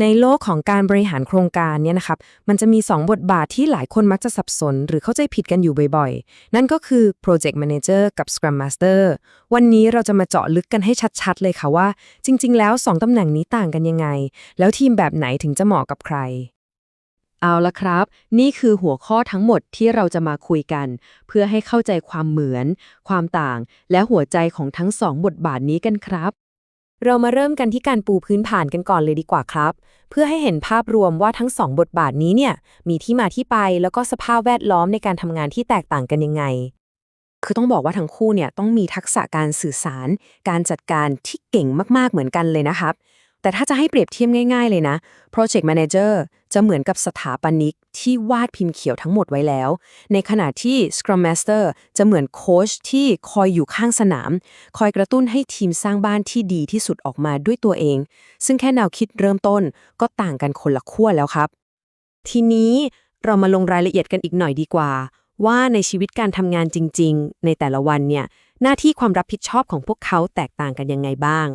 ในโลกของการบริหารโครงการเนี่ยนะครับ มันจะมี 2 บทบาทที่หลายคนมักจะสับสน หรือเข้าใจผิดกันอยู่บ่อยๆ นั่นก็คือ Project Manager กับ Scrum Master วันนี้เราจะมาเจาะลึกกันให้ชัดๆ เลยค่ะว่า จริงๆ แล้ว 2ตำแหน่งนี้ต่างกันยังไง แล้วทีมแบบไหนถึงจะเหมาะกับใคร เอาละครับ นี่คือหัวข้อทั้งหมดที่เราจะมาคุยกัน เพื่อให้เข้าใจความเหมือน ความต่าง และหัวใจของทั้งสองบทบาทนี้กันครับเรามาเริ่มกันที่การปูพื้นฐานกันก่อนเลยดีกว่าครับ เพื่อให้เห็นภาพรวมว่าทั้งสองบทบาทนี้เนี่ยมีที่มาที่ไปแล้วก็สภาพแวดล้อมในการทำงานที่แตกต่างกันยังไง คือต้องบอกว่าทั้งคู่เนี่ยต้องมีทักษะการสื่อสาร การจัดการที่เก่งมากๆเหมือนกันเลยนะครับ แต่ถ้าจะให้เปรียบเทียบง่ายๆเลยนะ Project Manager จะเหมือนกับสถาปนิกที่วาดพิมพ์เขียวทั้งหมดไว้แล้ว ในขณะที่ Scrum Master จะเหมือนโค้ชที่คอยอยู่ข้างสนาม คอยกระตุ้นให้ทีมสร้างบ้านที่ดีที่สุดออกมาด้วยตัวเอง ซึ่งแค่แนวคิดเริ่มต้นก็ต่างกันคนละขั้วแล้วครับ ทีนี้เรามาลงรายละเอียดกันอีกหน่อยดีกว่า ว่าในชีวิตการทำงานจริง ๆ ในแต่ละวันเนี่ยหน้าที่ความรับผิดชอบของพวกเขาแตกต่างกันยังไงบ้าง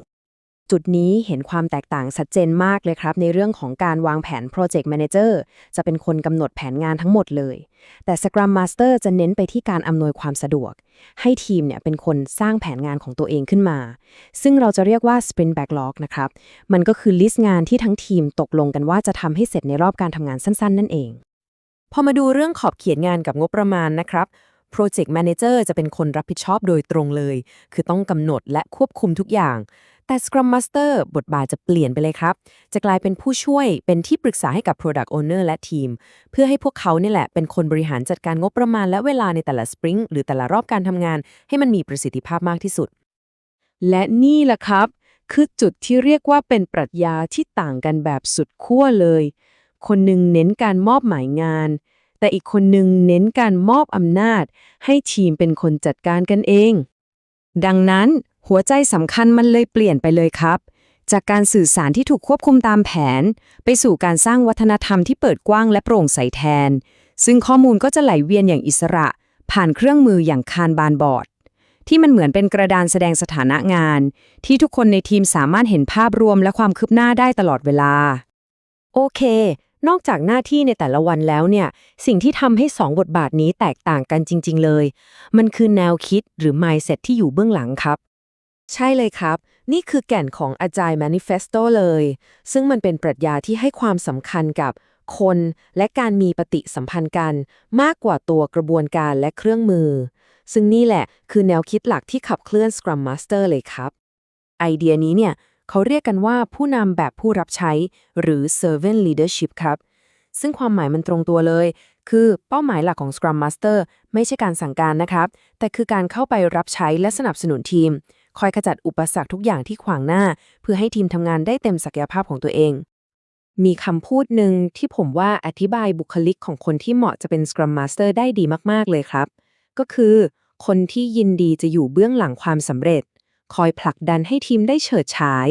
จุดนี้เห็นความแตกต่างชัดเจนมากเลยครับ ในเรื่องของการวางแผน Project Manager จะเป็นคนกำหนดแผนงานทั้งหมดเลย แต่ Scrum Master จะเน้นไปที่การอำนวยความสะดวก ให้ทีมเนี่ยเป็นคนสร้างแผนงานของตัวเองขึ้นมา ซึ่งเราจะเรียกว่า Sprint Backlog นะครับ มันก็คือลิสต์งานที่ทั้งทีมตกลงกันว่าจะทำให้เสร็จในรอบการทำงานสั้น ๆ นั่นเอง พอมาดูเรื่องขอบเขียนงานกับงบประมาณนะครับ Project Manager จะเป็นคนรับผิดชอบโดยตรงเลย คือต้องกำหนดและควบคุมทุกอย่าง แต่ Scrum Master บทบาทจะเปลี่ยนไปเลยครับ จะกลายเป็นผู้ช่วยเป็นที่ปรึกษาให้กับ Product Owner และทีม เพื่อให้พวกเขาเนี่ยแหละ เป็นคนบริหารจัดการงบประมาณและเวลาในแต่ละสปริงหรือแต่ละรอบการทำงาน ให้มันมีประสิทธิภาพมากที่สุด และนี่แหละครับ คือจุดที่เรียกว่าเป็นปรัชญาที่ต่างกันแบบสุดขั้วเลย คนหนึ่งเน้นการมอบหมายงาน แต่อีกคนหนึ่งเน้นการมอบอำนาจ ให้ทีมเป็นคนจัดการกันเอง ดังนั้น หัวใจสำคัญมันเลยเปลี่ยนไปเลยครับ จากการสื่อสารที่ถูกควบคุมตามแผน ไปสู่การสร้างวัฒนธรรมที่เปิดกว้างและโปร่งใสแทน ซึ่งข้อมูลก็จะไหลเวียนอย่างอิสระ ผ่านเครื่องมืออย่างคานบานบอร์ดที่มันเหมือนเป็นกระดานแสดงสถานะงาน ที่ทุกคนในทีมสามารถเห็นภาพรวมและความคืบหน้าได้ตลอดเวลา โอเค นอกจากหน้าที่ในแต่ละวันแล้วเนี่ย สิ่งที่ทำให้สองบทบาทนี้แตกต่างกันจริง ๆ เลย มันคือแนวคิดหรือ mindset ที่อยู่เบื้องหลังครับ ใช่เลยครับ นี่คือแก่นของ Agile Manifesto เลย ซึ่งมันเป็นปรัชญาที่ให้ความสำคัญกับคนและการมีปฏิสัมพันธ์กัน มากกว่าตัวกระบวนการและเครื่องมือ ซึ่งนี่แหละคือแนวคิดหลักที่ขับเคลื่อน Scrum Master เลยครับ ไอเดียนี้เนี่ยเขาเรียกกันว่าผู้นำแบบผู้รับใช้ หรือ servant leadership ครับ ซึ่งความหมายมันตรงตัวเลย คือเป้าหมายหลักของ Scrum Master ไม่ใช่การสั่งการนะครับ แต่คือการเข้าไปรับใช้และสนับสนุนทีม คอยขจัดอุปสรรคทุกอย่างที่ขวางหน้า เพื่อให้ทีมทำงานได้เต็มศักยภาพของตัวเอง มีคำพูดหนึ่งที่ผมว่าอธิบายบุคลิกของคนที่เหมาะจะเป็น Scrum Master ได้ดีมากๆเลยครับ ก็คือ คนที่ยินดีจะอยู่เบื้องหลังความสำเร็จ คอยผลักดันให้ทีมได้เฉิดฉาย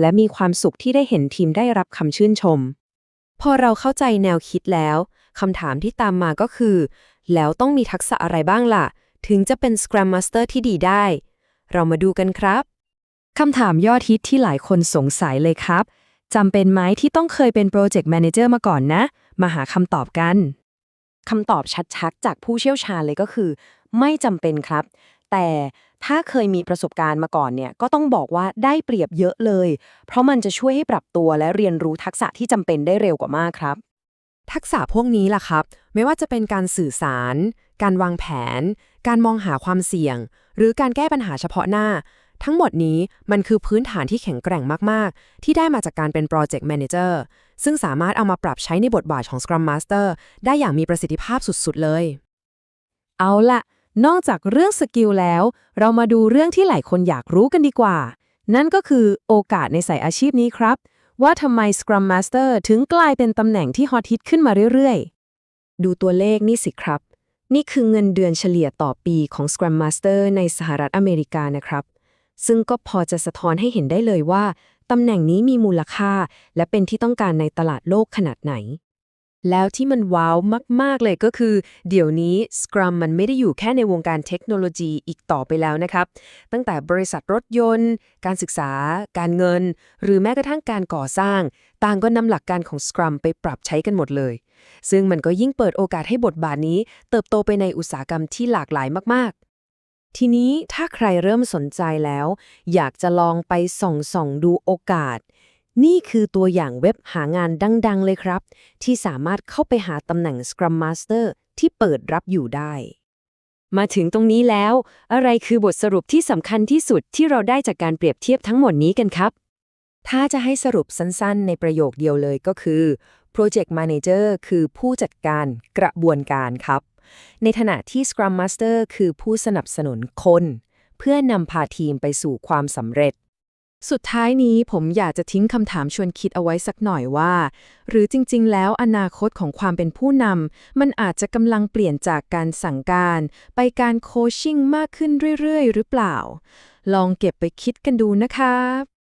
และมีความสุขที่ได้เห็นทีมได้รับคำชื่นชม พอเราเข้าใจแนวคิดแล้วคำถามที่ตามมาก็คือ แล้วต้องมีทักษะอะไรบ้างล่ะ ถึงจะเป็น Scrum Master ที่ดีได้ เรามาดูกันครับคำถามยอดฮิตที่หลายคนสงสัยเลยครับจำเป็นไหมที่ต้องเคยเป็น Project Manager มาก่อนนะ มาหาคำตอบกันคำตอบชัดๆ จากผู้เชี่ยวชาญเลยก็คือ ไม่จำเป็นครับ แต่ถ้าเคยมีประสบการณ์มาก่อนเนี่ยก็ต้องบอกว่าได้เปรียบเยอะเลย เพราะมันจะช่วยให้ปรับตัวและเรียนรู้ทักษะที่จำเป็นได้เร็วกว่ามากครับ ทักษะพวกนี้ล่ะครับ ไม่ว่าจะเป็นการสื่อสาร การวางแผน การมองหาความเสี่ยง หรือการแก้ปัญหาเฉพาะหน้า ทั้งหมดนี้มันคือพื้นฐานที่แข็งแกร่งมาก ๆ ที่ได้มาจากการเป็น Project Manager ซึ่งสามารถเอามาปรับใช้ในบทบาทของ Scrum Master ได้อย่างมีประสิทธิภาพสุด ๆ เลย เอาละนอกจากเรื่องสกิลแล้ว เรามาดูเรื่องที่หลายคนอยากรู้กันดีกว่า นั่นก็คือโอกาสในสายอาชีพนี้ครับ ว่าทำไม Scrum Master ถึงกลายเป็นตำแหน่งที่ฮอตฮิตขึ้นมาเรื่อย ๆ ดูตัวเลขนี่สิครับ นี่คือเงินเดือนเฉลี่ยต่อปีของ Scrum Master ในสหรัฐอเมริกานะครับ ซึ่งก็พอจะสะท้อนให้เห็นได้เลยว่า ตำแหน่งนี้มีมูลค่า และเป็นที่ต้องการในตลาดโลกขนาดไหน แล้วที่มันว้าวมาก ๆ เลยก็คือ เดี๋ยวนี้ Scrum มันไม่ได้อยู่แค่ในวงการเทคโนโลยีอีกต่อไปแล้วนะครับ ตั้งแต่บริษัทรถยนต์ การศึกษา การเงิน หรือแม้กระทั่งการก่อสร้าง ต่างก็นำหลักการของ Scrum ไปปรับใช้กันหมดเลย ซึ่งมันก็ยิ่งเปิดโอกาสให้บทบาทนี้ เติบโตไปในอุตสาหกรรมที่หลากหลายมากๆทีนี้ถ้าใครเริ่มสนใจแล้ว อยากจะลองไปส่องส่องดูโอกาส นี่คือตัวอย่างเว็บหางานดัง ๆ เลยครับ ที่สามารถเข้าไปหาตำแหน่ง Scrum Master ที่เปิดรับอยู่ได้ มาถึงตรงนี้แล้ว อะไรคือบทสรุปที่สำคัญที่สุดที่เราได้จากการเปรียบเทียบทั้งหมดนี้กันครับ ถ้าจะให้สรุปสั้นๆ ในประโยคเดียวเลยก็คือ Project Manager คือผู้จัดการกระบวนการครับ ในขณะที่ Scrum Master คือผู้สนับสนุนคน เพื่อนำพาทีมไปสู่ความสำเร็จ สุดท้ายนี้ผมอยากจะทิ้งคำถามชวนคิดเอาไว้สักหน่อยว่า หรือจริง ๆ แล้วอนาคตของความเป็นผู้นำมันอาจจะกำลังเปลี่ยนจากการสั่งการ ไปการโคชชิ่งมากขึ้นเรื่อย ๆ หรือเปล่า ลองเก็บไปคิดกันดูนะครับ